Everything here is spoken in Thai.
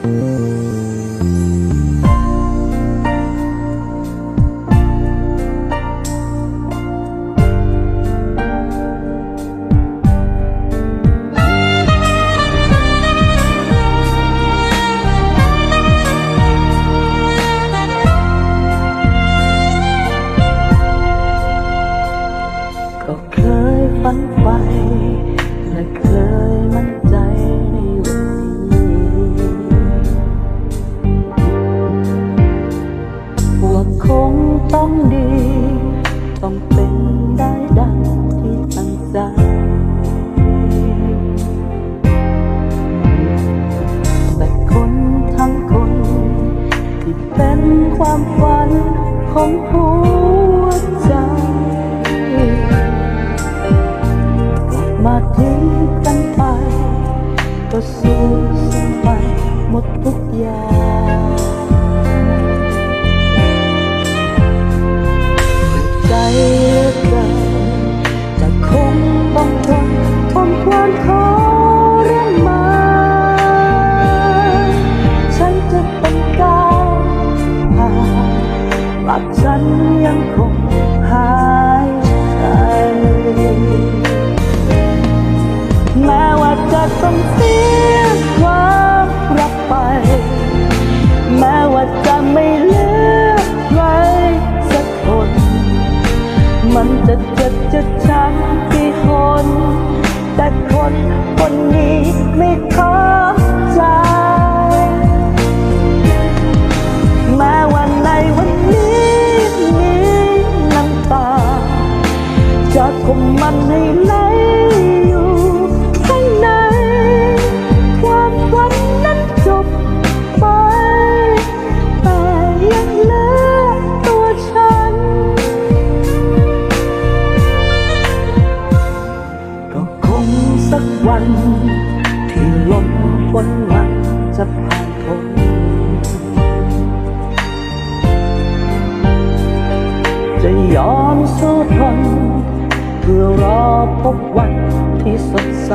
ก็เคยฝันไปและเคยมั่นใจ ต้องดี ต้องเป็นได้ดังที่ตั้งใจแต่คนทั้งคน ที่เป็นความฝันของหัวใจกลับมาทิ้งกันไป ก็สูญเสียไปหมดทุกอย่าง หลักฉันยังคงหายใจ แม้ว่าจะต้องเสียความรักไป แม้ว่าจะไม่เหลือใครสักคน มันจะเจ็บจะช้ำกี่คน แต่คนคนนี้ไม่เข้า จะคมมันให้ไหลอยู่ข้างใน ความฝันนั้นจบไป แต่ยังเหลือตัวฉัน ก็คงสักวัน ที่ลมฝนมันจะผ่านพ้นจะยอมสู้ทน พื่อรอพบวันที่สดใส